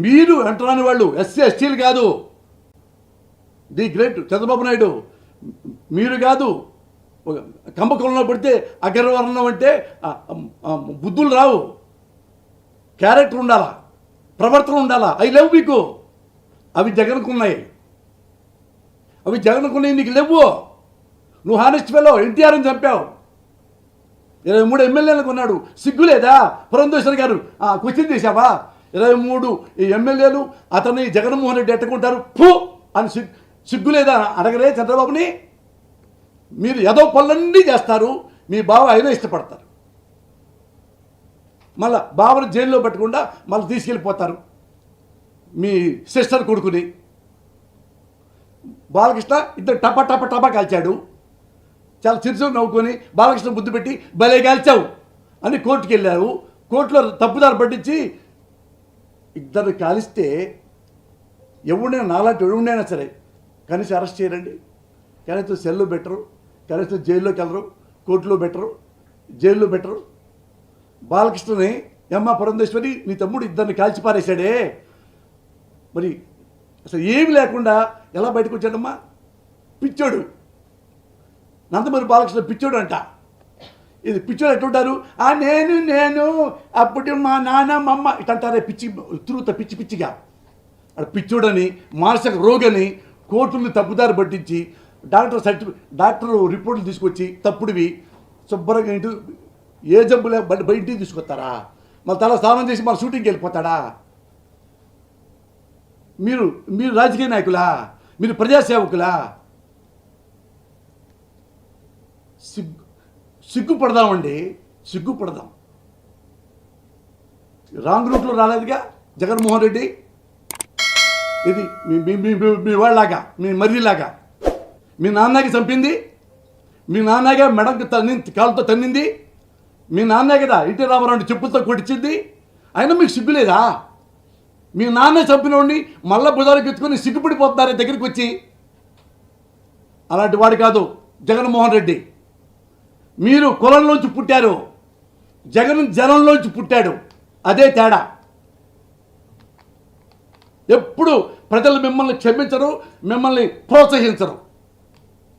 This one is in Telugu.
మీరు అంటరాని వాళ్ళు ఎస్సీ ఎస్టీలు కాదు. ది గ్రేట్ చంద్రబాబు నాయుడు మీరు కాదు. కంబకులంలో పడితే అగ్రవర్ణం అంటే బుద్ధులు రావు. క్యారెక్టర్ ఉండాలా? ప్రవర్తన ఉండాలా? అవి లేవు మీకు. అవి జగన్కున్నాయి. అవి జగన్కున్నాయి నీకు లేవు. నువ్వు హానెస్ట్ ఫెలో ఎన్టీఆర్ని చంపావు. ఇరవై మూడు ఎమ్మెల్యేలకు ఉన్నాడు సిగ్గు లేదా? గారు ఆ, క్వశ్చన్ చేశావా? ఇరవై మూడు ఈ ఎమ్మెల్యేలు అతన్ని జగన్మోహన్ రెడ్డి ఎట్టుకుంటారు? ఫు! అని సిగ్గు సిగ్గులేదా? అడగలే చంద్రబాబుని. మీరు ఏదో పనులన్నీ చేస్తారు మీ బావ అయినా ఇష్టపడతారు. మళ్ళా బావను జైల్లో పెట్టకుండా మళ్ళీ తీసుకెళ్ళిపోతారు. మీ సిస్టర్ కొడుకుని. బాలకృష్ణ ఇద్దరు టపా టప టప కాల్చాడు. చాలా చిరుచు నవ్వుకొని బాలకృష్ణ బుద్ధి పెట్టి భలే కాల్చావు అని కోర్టుకి వెళ్ళారు కోర్టులో తప్పుదారు పట్టించి ఇద్దరు కాలిస్తే ఎవడైనా నాలాంటి ఎవడైనా సరే కనీసం అరెస్ట్ చేయరండి కనీసం సెల్లో బెటరు కనీసం జైల్లోకి వెళ్ళరు. కోర్టులో బెటరు జైల్లో బెటరు బాలకృష్ణని ఎమ్మ పురంధేశ్వరి నీ తమ్ముడు ఇద్దరిని కాల్చి పారేశాడే. మరి అసలు ఏమి లేకుండా ఎలా బయటకు వచ్చాడమ్మా? పిచ్చోడు. నందమూరి బాలకృష్ణ పిచ్చోడు అంట ఇది పిచ్చోడు ఎట్లుంటారు? ఆ నేను నేను అప్పుడు మా నాన్న మా అమ్మ ఇట్లంటారే పిచ్చి తిరుగుతా పిచ్చి పిచ్చిగా. అక్కడ పిచ్చోడని మానసిక రోగని కోర్టులు తప్పుదారి పట్టించి డాక్టర్ సర్టిఫికేట్ డాక్టర్ రిపోర్ట్లు తీసుకొచ్చి తప్పుడువి శుభ్రంగా ఇంటి ఏ జబ్బులే బయట బయటికి తీసుకొస్తారా? మళ్ళీ తల స్నానం చేసి మన షూటింగ్కి వెళ్ళిపోతాడా? మీరు మీరు రాజకీయ నాయకులా? మీరు ప్రజాసేవకులా? సిగ్గు సిగ్గుపడదామండి సిగ్గుపడదాం. రాంగ్ రూట్లో రాలేదుగా జగన్మోహన్ రెడ్డి? ఇది మీ మీ మీ మీ వాళ్ళలాగా మీ మర్రిలాగా. మీ నాన్నకి చంపింది మీ నాన్నగా మెడకు తన్ని కాలుతో తన్నింది మీ నాన్నే కదా ఇటీ రామారావు చెప్పులతో కొట్టించింది అయినా మీకు సిగ్గులేదా మీ నాన్న చంపినోడిని మళ్ళా బుధాలకు ఎత్తుకొని సిగ్గుపడిపోతున్నారు దగ్గరికి వచ్చి. అలాంటి వాడు కాదు జగన్మోహన్ రెడ్డి. మీరు కులంలోంచి పుట్టారు. జగన్ జనంలోంచి పుట్టాడు. అదే తేడా. ఎప్పుడు ప్రజలు మిమ్మల్ని క్షమించరు మిమ్మల్ని ప్రోత్సహించరు.